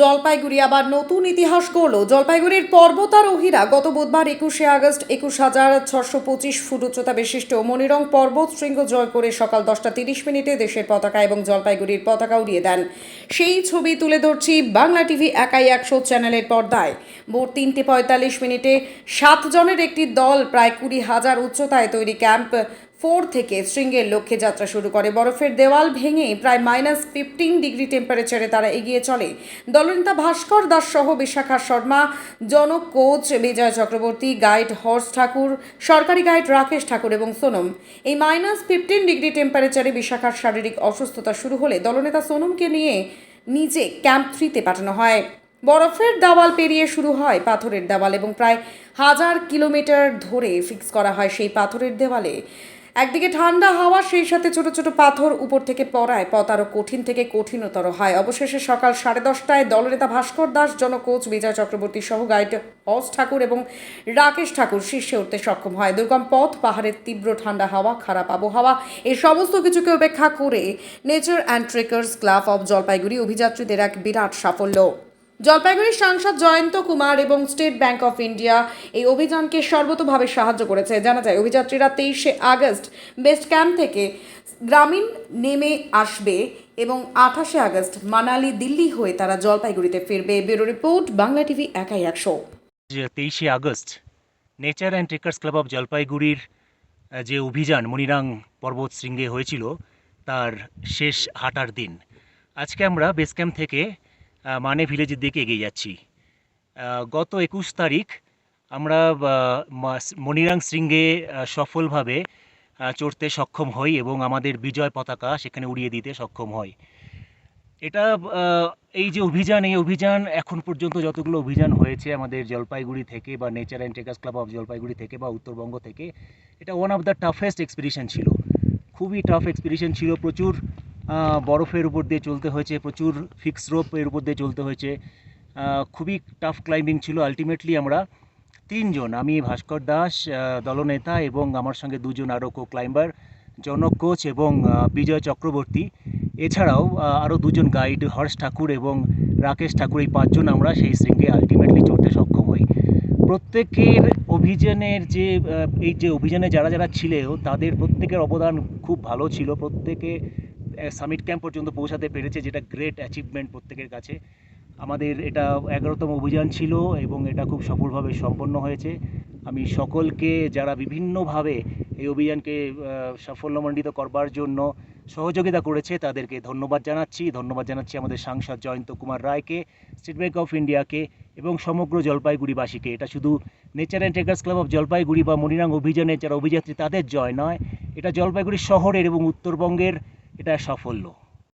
জলপাইগুড়ি আবার নতুন ইতিহাস গড়ল। জলপাইগুড়ির পর্বতারোহীরা গত বুধবার একুশে আগস্ট একুশ হাজার ছশো পঁচিশ ফুট উচ্চতা বিশিষ্ট মনিরং পর্বত শৃঙ্গ জয় করে সকাল দশটা তিরিশ মিনিটে দেশের পতাকা এবং জলপাইগুড়ির পতাকা উড়িয়ে দেন। সেই ছবি তুলে ধরছি বাংলা টিভি একাই একশো চ্যানেলের পর্দায়। ভোর তিনটে পঁয়তাল্লিশ মিনিটে সাত জনের একটি দল, প্রায় কুড়ি হাজার উচ্চতায় তৈরি ক্যাম্প ফোর থেকে শৃঙ্গের লক্ষ্যে যাত্রা শুরু করে। বরফের দেওয়াল ভেঙে প্রায় মাইনাস ফিফটিন ডিগ্রি টেম্পারেচারে তারা এগিয়ে চলে। দলনেতা ভাস্কর দাস সহ বিশাখা শর্মা, জনক কোচ বিজয় চক্রবর্তী, গাইড হর্স ঠাকুর, সরকারি গাইড রাকেশ ঠাকুর এবং সোনম। এই মাইনাস ফিফটিন ডিগ্রি টেম্পারেচারে বিশাখার শারীরিক অসুস্থতা শুরু হলে দলনেতা সোনমকে নিয়ে নিজে ক্যাম্প থ্রিতে পাঠানো হয়। বরফের দেওয়াল পেরিয়ে শুরু হয় পাথরের দেওয়াল এবং প্রায় হাজার কিলোমিটার ধরে ফিক্স করা হয় সেই পাথরের দেওয়ালে। একদিকে ঠান্ডা হাওয়া, সেই সাথে ছোট ছোট পাথর উপর থেকে পড়ায় পথ আরও কঠিন থেকে কঠিনতর হয়। অবশেষে সকাল সাড়ে দশটায় দলনেতা ভাস্কর দাস, জনকোচ বিজয় চক্রবর্তী সহ গাইড হস ঠাকুর এবং রাকেশ ঠাকুর শীর্ষে উঠতে সক্ষম হয়। দুর্গম পথ, পাহাড়ের তীব্র ঠান্ডা হাওয়া, খারাপ আবহাওয়া এই সমস্ত কিছুকে উপেক্ষা করে nature and trekkers club of Jalpaiguri অভিযাত্রীদের এক বিরাট সাফল্য। জলপাইগুড়ির সাংসদ জয়ন্ত কুমার এবং স্টেট ব্যাংক অফ ইন্ডিয়া এই অভিযানকে সর্বতোভাবে সাহায্য করেছে। জানা যায়, অভিযাত্রীরা তেইশে আগস্ট বেস্ট ক্যাম্প থেকে গ্রামীণ নেমে আসবে এবং আঠাশে আগস্ট মানালি, দিল্লি হয়ে তারা জলপাইগুড়িতে ফিরবে। ব্যুরো রিপোর্ট, বাংলা টিভি একাই একশো। তেইশে August nature and trekkers club of জলপাইগুড়ির যে অভিযান মনিরাং পর্বত শৃঙ্গে হয়েছিল, তার শেষ হাঁটার দিন। আজকে আমরা বেস ক্যাম্প থেকে মানে ভিলেজের দিকে এগিয়ে যাচ্ছি। গত একুশ তারিখ আমরা মনিরাং শৃঙ্গে সফলভাবে চড়তে সক্ষম হই এবং আমাদের বিজয় পতাকা সেখানে উড়িয়ে দিতে সক্ষম হই। এটা এই যে অভিযান, এই অভিযান এখন পর্যন্ত যতগুলো অভিযান হয়েছে আমাদের জলপাইগুড়ি থেকে বা nature and trekkers club of Jalpaiguri থেকে বা উত্তরবঙ্গ থেকে, এটা one of the toughest expedition ছিল। খুবই টাফ এক্সপিডিশন ছিল প্রচুর। বরফের উপর দিয়ে চলতে হয়েছে, প্রচুর ফিক্স রোপ এর উপর দিয়ে চলতে হয়েছে। খুবই টাফ ক্লাইম্বিং ছিল আলটিমেটলি আমরা তিনজন, আমি ভাস্কর দাস দলনেতা এবং আমার সঙ্গে দুজন আরও কো ক্লাইম্বার জনক কোচ এবং বিজয় চক্রবর্তী। এছাড়াও আরও দুজন গাইড হর্ষ ঠাকুর এবং রাকেশ ঠাকুর, এই পাঁচজন আমরা সেই শৃঙ্গে আলটিমেটলি চড়তে সক্ষম হই। প্রত্যেকের অভিযানের যে এই যে অভিযানে যারা যারা ছিল, তাদের প্রত্যেকের অবদান খুব ভালো ছিল। প্রত্যেকে সামিট ক্যাম্প পর্যন্ত পৌঁছাতে পেরেছে, যেটা গ্রেট অ্যাচিভমেন্ট প্রত্যেকের কাছে। আমাদের এটা এগারোতম অভিযান ছিল এবং এটা খুব সফলভাবে সম্পন্ন হয়েছে। আমি সকলকে, যারা বিভিন্নভাবে এই অভিযানকে সাফল্যমণ্ডিত করবার জন্য সহযোগিতা করেছে, তাদেরকে ধন্যবাদ জানাচ্ছি। ধন্যবাদ জানাচ্ছি আমাদের সাংসদ জয়ন্ত কুমার রায়কে স্টেট ব্যাঙ্ক অফ ইন্ডিয়াকে এবং সমগ্র জলপাইগুড়িবাসীকে। এটা শুধু nature and trekkers club of Jalpaiguri বা মনিরাং অভিযানের যারা অভিযাত্রী, তাদের জয় নয়। এটা জলপাইগুড়ি শহরের এবং উত্তরবঙ্গের এটা সাফল্য।